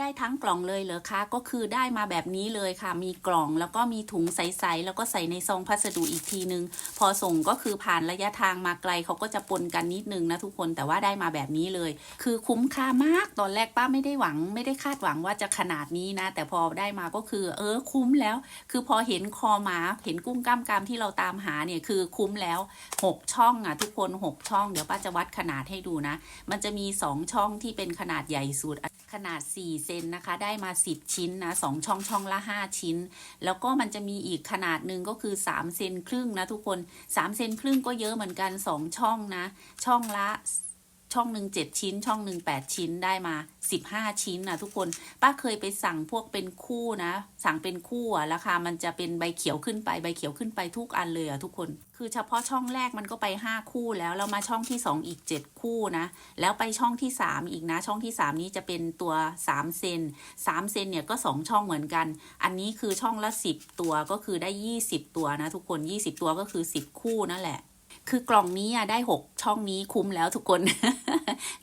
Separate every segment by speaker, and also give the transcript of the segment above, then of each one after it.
Speaker 1: ได้ทั้งกล่องเลยเหรอคะ ก็คือได้มาแบบนี้เลยค่ะ มีกล่องแล้วก็มีถุงใสๆแล้วก็ใส่ในซองพัสดุอีกทีนึง พอส่งก็คือผ่านระยะทางมาไกลเขาก็จะปนกันนิดนึงนะทุกคนแต่ว่าได้มาแบบนี้เลย คือคุ้มค่ามากตอนแรกป้าไม่ได้หวัง ไม่ได้คาดหวังว่าจะขนาดนี้นะ แต่พอได้มาก็คือ เออคุ้มแล้ว คือพอเห็นคอหมาเห็นกุ้งกล้ามกรามที่เราตามหาเนี่ยคือคุ้มแล้ว 6 ช่องอะทุกคน 6 ช่องเดี๋ยวป้าจะวัดขนาดให้ดูนะ มันจะมี 2 ช่องที่เป็นขนาดใหญ่สุด ขนาด 4 เซนนะคะ ได้มา 10 ชิ้นนะสองช่องช่องละ 5 ชิ้น แล้วก็มันจะมีอีกขนาดหนึ่งก็คือ 3 เซนครึ่งนะทุกคน 3 เซนครึ่งก็เยอะเหมือนกัน 2 ช่องนะ ช่องละ ช่องหนึ่งเจ็ดชิ้น ช่องหนึ่งแปดชิ้นได้มาสิบห้าชิ้นนะทุกคนป้าเคยไปสั่งพวกเป็นคู่นะ สั่งเป็นคู่อะราคามันจะเป็นใบเขียวขึ้นไปใบเขียวขึ้นไปทุกอันเลยอะทุกคน คือเฉพาะช่องแรกมันก็ไปห้าคู่แล้วแล้วมาช่องที่สองอีกเจ็ดคู่นะ แล้วไปช่องที่สามอีกนะ ช่องที่สามนี้จะเป็นตัวสามเซนสามเซนเนี่ยก็สองช่องเหมือนกัน อันนี้คือช่องละสิบตัวก็คือได้ยี่สิบตัวนะทุกคนยี่สิบตัวก็คือสิบคู่นั่นแหละ คือกล่องนี้อะได้6ช่องนี้คุ้มแล้วทุกคน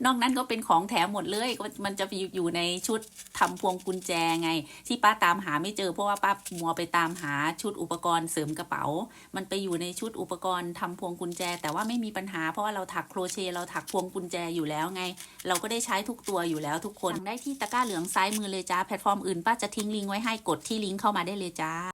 Speaker 1: นอกนั้นก็เป็นของแถมหมดเลย มันจะอยู่ในชุดทำพวงกุญแจไง ที่ป้าตามหาไม่เจอเพราะว่าป้ามัวไปตามหาชุดอุปกรณ์เสริมกระเป๋า มันไปอยู่ในชุดอุปกรณ์ทำพวงกุญแจ แต่ว่าไม่มีปัญหาเพราะว่าเราถักโครเชต์เราถักพวงกุญแจอยู่แล้วไง เราก็ได้ใช้ทุกตัวอยู่แล้วทุกคนได้ที่ตะกร้าเหลืองซ้ายมือเลยจ้าแพลตฟอร์มอื่นป้าจะทิ้งลิงก์ไว้ให้กดที่ลิงก์เข้ามาได้เลยจ้า